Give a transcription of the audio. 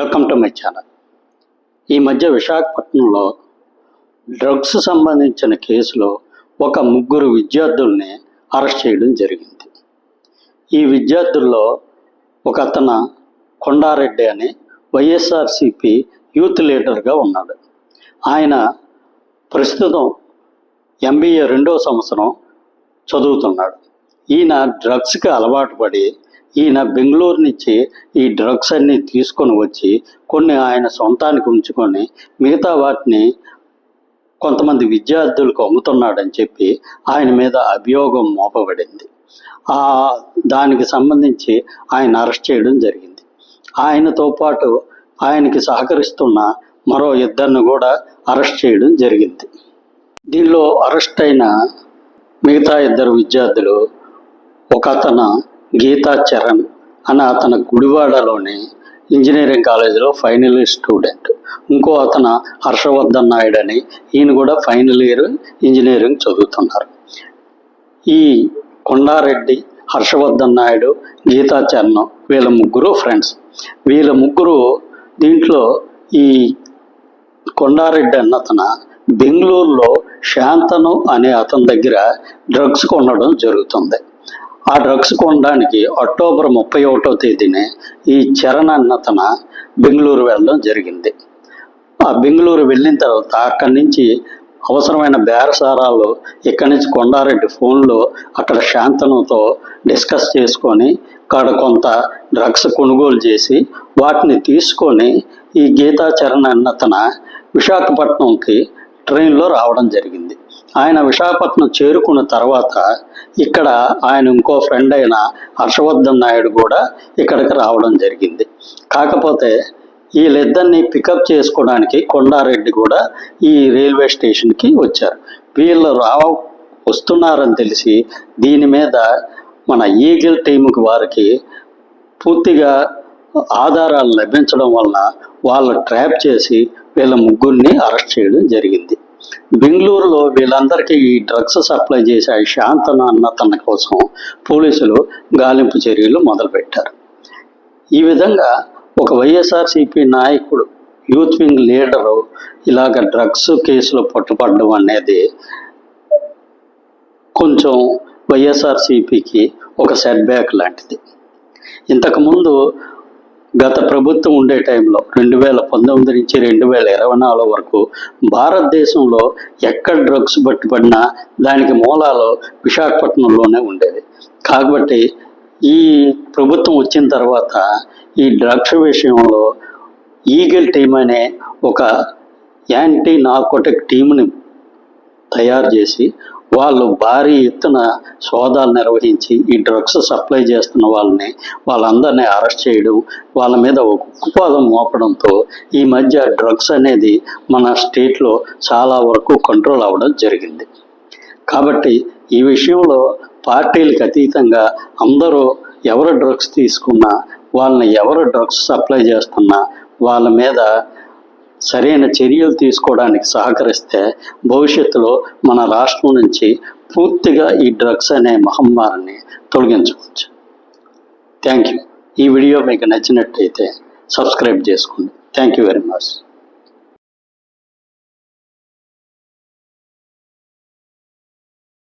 Welcome to my channel ఈ మధ్య విశాఖపట్నంలో డ్రగ్స్ సంబంధించిన కేసులో ఒక ముగ్గురు విద్యార్థుల్ని అరెస్ట్ చేయడం జరిగింది. ఈ విద్యార్థుల్లో ఒక అతను కొండారెడ్డి అని వైఎస్ఆర్సిపి యూత్ లీడర్గా ఉన్నాడు. ఆయన ప్రస్తుతం ఎంబీఏ రెండో సంవత్సరం చదువుతున్నాడు. ఈయన డ్రగ్స్కి అలవాటు పడి ఈయన బెంగళూరు నుంచి ఈ డ్రగ్స్ అన్ని తీసుకొని వచ్చి కొన్ని ఆయన సొంతానికి ఉంచుకొని మిగతా వాటిని కొంతమంది విద్యార్థులకు అమ్ముతున్నాడని చెప్పి ఆయన మీద అభియోగం మోపబడింది. ఆ దానికి సంబంధించి ఆయన అరెస్ట్ చేయడం జరిగింది. ఆయనతో పాటు ఆయనకి సహకరిస్తున్న మరో ఇద్దరిని కూడా అరెస్ట్ చేయడం జరిగింది. దీనిలో అరెస్ట్ అయిన మిగతా ఇద్దరు విద్యార్థులు ఒక అతను గీతా చరణ్ అనే అతను గుడివాడలోని ఇంజనీరింగ్ కాలేజీలో ఫైనల్ ఇయర్ స్టూడెంట్. ఇంకో అతను హర్షవర్ధన్ నాయుడు అని ఈయన కూడా ఫైనల్ ఇయర్ ఇంజనీరింగ్ చదువుతున్నారు. ఈ కొండారెడ్డి హర్షవర్ధన్ నాయుడు గీతా చరణ్ వీళ్ళ ముగ్గురు ఫ్రెండ్స్ వీళ్ళ ముగ్గురు దీంట్లో ఈ కొండారెడ్డి అన్న బెంగళూరులో శాంతను అనే అతని దగ్గర డ్రగ్స్ కొనడం జరుగుతుంది. ఆ డ్రగ్స్ కొనడానికి అక్టోబర్ ముప్పై ఒకటో తేదీనే ఈ చరణ్ అన్న తన బెంగళూరు వెళ్ళడం జరిగింది. ఆ బెంగళూరు వెళ్ళిన తర్వాత అక్కడి నుంచి అవసరమైన బేరసారాలు ఇక్కడి నుంచి కొండారెడ్డి ఫోన్లో అక్కడ శాంతనుతో డిస్కస్ చేసుకొని అక్కడ కొంత డ్రగ్స్ కొనుగోలు చేసి వాటిని తీసుకొని ఈ గీతాచరణ అన్నతన విశాఖపట్నంకి ట్రైన్లో రావడం జరిగింది. ఆయన విశాఖపట్నం చేరుకున్న తర్వాత ఇక్కడ ఆయన ఇంకో ఫ్రెండ్ అయిన హర్షవర్ధన్ నాయుడు కూడా ఇక్కడికి రావడం జరిగింది. కాకపోతే వీళ్ళిద్దరిని పికప్ చేసుకోవడానికి కొండారెడ్డి కూడా ఈ రైల్వే స్టేషన్కి వచ్చారు. వీళ్ళు రావ వస్తున్నారని తెలిసి దీని మీద మన ఈగిల్ టీముకి వారికి పూర్తిగా ఆధారాలు లభించడం వలన వాళ్ళు ట్రాప్ చేసి వీళ్ళ ముగ్గురిని అరెస్ట్ చేయడం జరిగింది. బెంగళూరులో వీళ్ళందరికీ ఈ డ్రగ్స్ సప్లై చేసే శాంతన అన్న తన కోసం పోలీసులు గాలింపు చర్యలు మొదలుపెట్టారు. ఈ విధంగా ఒక వైఎస్ఆర్సిపి నాయకుడు యూత్ వింగ్ లీడరు ఇలాగ డ్రగ్స్ కేసులో పట్టుపడడం అనేది కొంచెం వైఎస్ఆర్సిపికి ఒక సెట్ బ్యాక్ లాంటిది. ఇంతకుముందు గత ప్రభుత్వం ఉండే టైంలో రెండు వేల పంతొమ్మిది నుంచి రెండు వేల ఇరవై నాలుగు వరకు భారతదేశంలో ఎక్కడ డ్రగ్స్ పట్టుబడినా దానికి మూలాలు విశాఖపట్నంలోనే ఉండేది కాబట్టి ఈ ప్రభుత్వం వచ్చిన తర్వాత ఈ డ్రగ్స్ విషయంలో ఈగల్ టీం అనే ఒక యాంటీ నార్కోటిక్ టీంని తయారు చేసి వాళ్ళు భారీ ఎత్తున సోదాలు నిర్వహించి ఈ డ్రగ్స్ సప్లై చేస్తున్న వాళ్ళని వాళ్ళందరినీ అరెస్ట్ చేయడం వాళ్ళ మీద ఒక ఉక్కుపాదం మోపడంతో ఈ మధ్య డ్రగ్స్ అనేది మన స్టేట్లో చాలా వరకు కంట్రోల్ అవ్వడం జరిగింది. కాబట్టి ఈ విషయంలో పార్టీలకు అతీతంగా అందరూ ఎవరు డ్రగ్స్ తీసుకున్నా వాళ్ళని ఎవరు డ్రగ్స్ సప్లై చేస్తున్నా వాళ్ళ మీద సరైన చర్యలు తీసుకోవడానికి సహకరిస్తే భవిష్యత్తులో మన రాష్ట్రం నుంచి పూర్తిగా ఈ డ్రగ్స్ అనే మహమ్మారిని తొలగించవచ్చు. Thank you. ఈ వీడియో మీకు నచ్చినట్టయితే సబ్స్క్రైబ్ చేసుకోండి. Thank you very much.